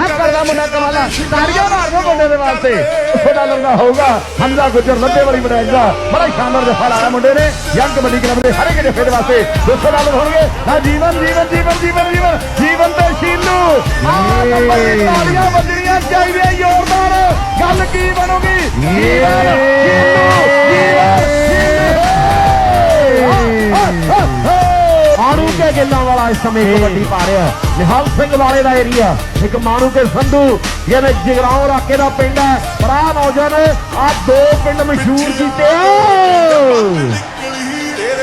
ਆ ਕਰਦਾ ਮੁੰਡਾ ਕਮਾਲਾ। ਤਾੜੀਆਂ ਮਾਰ ਦੋ ਮੁੰਡੇ ਦੇ ਵਾਸਤੇ। ਛੋਟਾ ਲੰਗਾ ਹੋਊਗਾ। ਹਮਜ਼ਾ ਗੁੱਜਰ ਲੱਦੇ ਵਾਲੀ ਬਣਾਏਗਾ ਬੜਾ ਸ਼ਾਨਦਾਰ ਜਫਾ ਲਾਇਆ ਮੁੰਡੇ ਨੇ। ਯੰਗ ਕਬੱਡੀ ਕਲੱਬ ਦੇ ਹਰ ਇੱਕ ਜਫੇ ਦੇ ਵਾਸਤੇ 200 ਡਾਲਰ ਹੋਣਗੇ। ਹਾਂ ਜੀਵਨ ਜੀਵਨ ਜੀਵਨ ਜੀਵਨ ਜੀਵਨ। ਜੀਵਨ ਤੇ ਸ਼ੀਲੂ। ਆ ਕਬੱਡੀ ਤਾੜੀਆਂ ਵੱਜਣੀਆਂ ਚਾਹੀਦੀਆਂ। ਜ਼ੋਰਦਾਰ ਗੱਲ ਕੀ ਬਣੂਗੀ? ਜੀਵਨ ਮਾਣੂ ਵਾਲਾ ਇਸ ਸਮੇਂ ਕਬੱਡੀ ਪਾ ਰਿਹਾ ਨਿਹਾਲ ਸਿੰਘ ਵਾਲੇ ਦਾ ਏਰੀਆ ਇੱਕ ਮਾਣੂ ਕੇ ਸੰਧੂ ਜਿਹਨੇ ਜਗਰਾਉਂ ਇਲਾਕੇ ਦਾ ਪਿੰਡ ਹੈ। ਪਰ ਆਹ ਨੌਜਵਾਨ ਆ ਦੋ ਪਿੰਡ ਮਸ਼ਹੂਰ ਕੀਤੇ।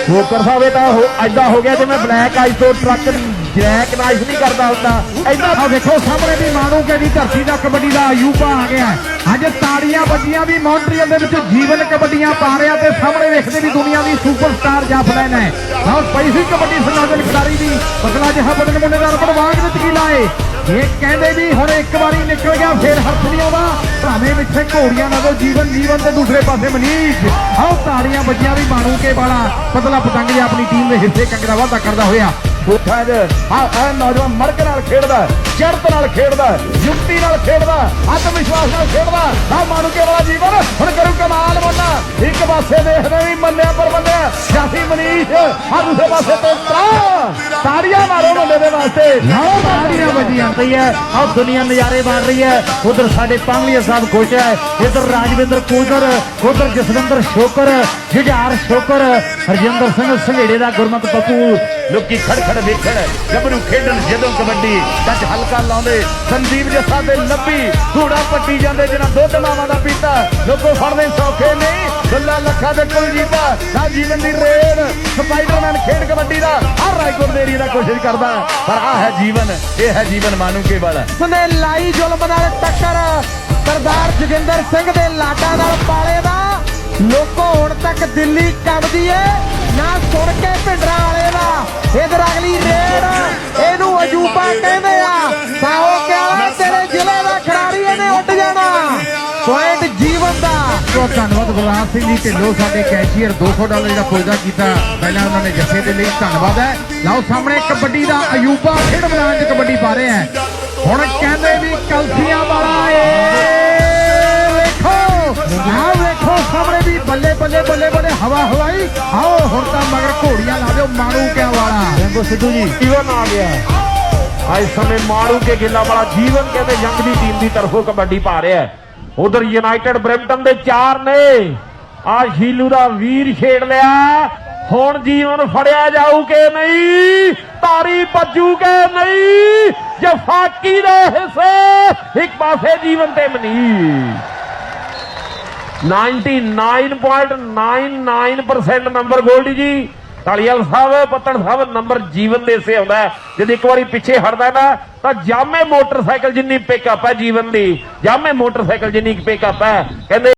ਠੋਕਰ ਸਾਹਿਬ, ਇਹ ਤਾਂ ਐਦਾਂ ਹੋ ਗਿਆ ਜਿਵੇਂ ਬਲੈਕ ਆਈਸ ਤੋਂ ਟਰੱਕ ਜੈਕ ਨਾਈਸ ਨਹੀਂ ਕਰਦਾ ਹੁੰਦਾ। ਐਦਾਂ ਆ ਵੇਖੋ ਸਾਹਮਣੇ ਵੀ ਮਾਣੂ ਕੇ ਦੀ ਧਰਤੀ ਦਾ ਕਬੱਡੀ ਦਾ ਅਯੂਬਾ ਆ ਗਿਆ ਅੱਜ ਤਾੜੀਆਂ ਵੱਜੀਆਂ ਵੀ ਮੌਂਟਰੀਅਲ ਦੇ ਵਿੱਚ ਜੀਵਨ ਕਬੱਡੀਆਂ ਪਾ ਰਿਹਾ ਤੇ ਸਾਹਮਣੇ ਵੇਖਦੇ ਵੀ ਦੁਨੀਆ ਦੀ ਸੁਪਰਸਟਾਰ ਜਾਫਲੈਨ ਹੈ। ਬਹੁਤ ਪਈ ਸੀ ਕਬੱਡੀ ਸੰਗਾਜਨ ਖਿਡਾਰੀ ਜਿਹਾ ਬਟਨ ਮੁੰਡੇ ਦਾ ਰਬੜ ਵਾਂਗ ਵਿੱਚ ਕੀ ਲਾਏ? ਇਹ ਕਹਿੰਦੇ ਵੀ ਹੁਣ ਇੱਕ ਵਾਰੀ ਨਿਕਲ ਗਿਆ, ਫੇਰ ਹੱਥ ਨਹੀਂ ਆਉਂਦਾ। ਭਾਵੇਂ ਵਿੱਚੇ ਘੋੜੀਆਂ ਨਾਲੋਂ ਜੀਵਨ ਜੀਵਨ ਤੇ ਦੂਸਰੇ ਪਾਸੇ ਮਨੀਸ਼ ਆਓ ਤਾੜੀਆਂ ਵੱਜੀਆਂ ਵੀ ਮਾਣੂ ਕੇ ਵਾਲਾ। ਪਤਲਾ ਪਤੰਗ ਜਿਹਾ ਆਪਣੀ ਟੀਮ ਦੇ ਹਿੱਸੇ ਕੰਗਰਾ ਵਾਧਾ ਕਰਦਾ ਹੋਇਆ। ਬੁੱਠਾ ਜ ਹਾਂ ਨੌਜਵਾਨ ਮੜਕ ਨਾਲ ਖੇਡਦਾ ਚੜਤ ਨਾਲ ਖੇਡਦਾ ਯੁਕਤੀ ਨਾਲ ਖੇਡਦਾ ਆਤਮ ਵਿਸ਼ਵਾਸ ਨਾਲ ਖੇਡਦਾ ਆ ਮਾਨੂ ਕੇ ਵਾਲਾ ਜੀਵਨ, ਹੁਣ ਕਰੂ ਕਮਾਲ ਮੁੰਡਾ ਇੱਕ ਪਾਸੇ ਦੇਖਦੇ ਵੀ ਮੰਨਿਆ ਪਰ ਮੰਨਿਆ। ਜਾਫੀ ਮਨੀਸ਼ ਆ ਦੂਸਰੇ ਪਾਸੇ ਤੇ ਤਰਾ। ਤਾੜੀਆਂ ਮਾਰੋ ਮੁੰਡੇ ਵਾਸਤੇ ਲਓ ਤਾੜੀਆਂ ਵੱਜੀਆਂ ਰਹੀ ਹੈ ਆਹ ਦੁਨੀਆ ਨਜ਼ਾਰੇ ਮਾਰ ਰਹੀ ਹੈ। ਉਧਰ ਸਾਡੇ ਪਾਂਗਲੀਆ ਸਾਹਿਬ ਖੁਸ਼ ਹੈ। ਇਧਰ ਰਾਜਵਿੰਦਰ ਕੋਦਰ ਉਧਰ ਜਸਵਿੰਦਰ ਸ਼ੋਕਰ ਜੁਝਾਰ ਸ਼ੋਕਰ ਹਰਜਿੰਦਰ ਸਿੰਘ ਸੰਘੇੜੇ ਦਾ ਗੁਰਮਤ ਪੱਪੂ ਲੋਕੀ ਖੜਖੜ ਵੇਖਣ। ਗੱਭਰੂ ਖੇਡਣ ਜਦੋਂ ਕਬੱਡੀ। ਕੱਚ ਹਲਕਾ ਲਾਉਂਦੇ। ਸੰਦੀਪ ਜੱਸਾ ਦੇ ਲੱਭੀ। ਧੂੜਾ ਪੱਟੀ ਜਾਂਦੇ ਜਿਹਨਾਂ ਦੁੱਧ ਮਾਵਾਂ ਦਾ ਪੀਤਾ। ਲੋਕੋ ਫੜਦੇ ਸੌਖੇ ਨਹੀਂ। ਗੱਲਾਂ ਲੱਖਾਂ ਦੇ ਕੋਲ ਜੀਤਾ ਨਾ ਜੀਵਨ ਦੀ ਰੇਡ। ਸਪਾਈਡਰਮੈਨ ਖੇਡ ਕਬੱਡੀ ਦਾ। ਹਰ ਰਾਈਕੋਟ ਦੇਰੀ ਦਾ ਕੋਸ਼ਿਸ਼ ਕਰਦਾ। ਪਰ ਆ ਹੈ ਜੀਵਨ, ਇਹ ਹੈ ਜੀਵਨ ਮਾਨੂ ਕੇ ਵਾਲਾ ਉਸਨੇ ਲਾਈ ਜ਼ੁਲਮ ਨਾਲ ਟੱਕਰ, ਸਰਦਾਰ ਜੋਗਿੰਦਰ ਸਿੰਘ ਦੇ ਲਾਡਾ ਨਾਲ ਪਾਲੇ ਦਾ। ਲੋਕੋ ਹੁਣ ਤੱਕ ਦਿੱਲੀ ਕੰਬਦੀ ਏ, ਨਾ ਸੁਣ ਕੇ ਭਿੰਡਰਾਂ ਵਾਲੇ ਦਾ। ਇਧਰ ਬਹੁਤ ਧੰਨਵਾਦ ਗੁਰਨਾਮ ਸਿੰਘ ਜੀ, ਢਿੱਲੋਂ ਸਾਡੇ ਕੈਸ਼ੀਅਰ 200 ਡਾਲਰ ਜਿਹੜਾ ਪੁੱਜਦਾ ਕੀਤਾ, ਪਹਿਲਾਂ ਉਹਨਾਂ ਨੇ ਜੱਫੇ ਦੇ ਲਈ ਧੰਨਵਾਦ ਹੈ। ਲਓ ਸਾਹਮਣੇ ਕਬੱਡੀ ਦਾ ਅਯੂਬਾ ਖੇਡ ਮੈਦਾਨ 'ਚ ਕਬੱਡੀ ਪਾ ਰਿਹਾ ਹੈ। ਹੁਣ ਕਹਿੰਦੇ ਵੀ ਕਲਸੀਆਂ ਵਾਲਾ ਏ। ਵੇਖੋ, ਆਹ ਵੇਖੋ ਸਾਹਮਣੇ ਵੀ ਬੱਲੇ ਬੱਲੇ ਬੱਲੇ ਬੱਲੇ ਹਵਾ ਹਵਾਈ। ਆਓ, ਹੁਣ ਤਾਂ ਮਗਰ ਘੋੜੀਆਂ ਲਾ ਦਿਓ ਮਾਰੂ ਕਿਆ ਵਾਲਾ। ਰੰਗੋ ਸਿੱਧੂ ਜੀ, ਜੀਵਨ ਆ ਗਿਆ। ਅੱਜ ਸਮੇਂ ਮਾਰੂ ਕੇ ਗਿੱਲਾ ਵਾਲਾ ਜੀਵਨ ਕਹਿੰਦੇ ਜੰਗ ਦੀ ਟੀਮ ਦੀ ਤਰਫੋਂ ਕਬੱਡੀ ਪਾ ਰਿਹਾ ਉਧਰ ਯੂਨਾਈਟਿਡ ਬ੍ਰੈਂਪਟਨ ਦੇ ਚਾਰ ਨੇ। ਆ ਸ਼ੀਲੂ ਦਾ ਵੀਰ ਛੇੜ ਲਿਆ। ਹੁਣ ਜੀਵਨ ਫੜਿਆ ਜਾਊ ਕਿ ਨਹੀਂ? ਤਾਰੀ ਭੱਜੂ ਕਿ ਨਹੀਂ? ਜਫਾਕੀ ਦਾ ਹਿੱਸੇ ਇੱਕ ਪਾਸੇ ਜੀਵਨ ਤੇ ਮਨੀਸ਼ 99.99% ਮੈਂਬਰ ਗੋਲਡੀ ਜੀ। ਢਾਲੀਵਾਲ ਸਾਹਿਬ ਪੱਤਣ ਸਾਹਿਬ ਨੰਬਰ ਜੀਵਨ ਦੇ ਸੇ ਆਉਂਦਾ ਜਦ ਇੱਕ ਵਾਰੀ ਪਿੱਛੇ ਹਟਦਾ ਨਾ, ਤਾਂ ਜਾਮੇ ਮੋਟਰਸਾਈਕਲ ਜਿੰਨੀ ਪਿਕਅਪ ਹੈ ਜੀਵਨ ਦੀ। ਜਾਮੇ ਮੋਟਰਸਾਈਕਲ ਜਿੰਨੀ ਪਿਕਅਪ ਹੈ। ਕਹਿੰਦੇ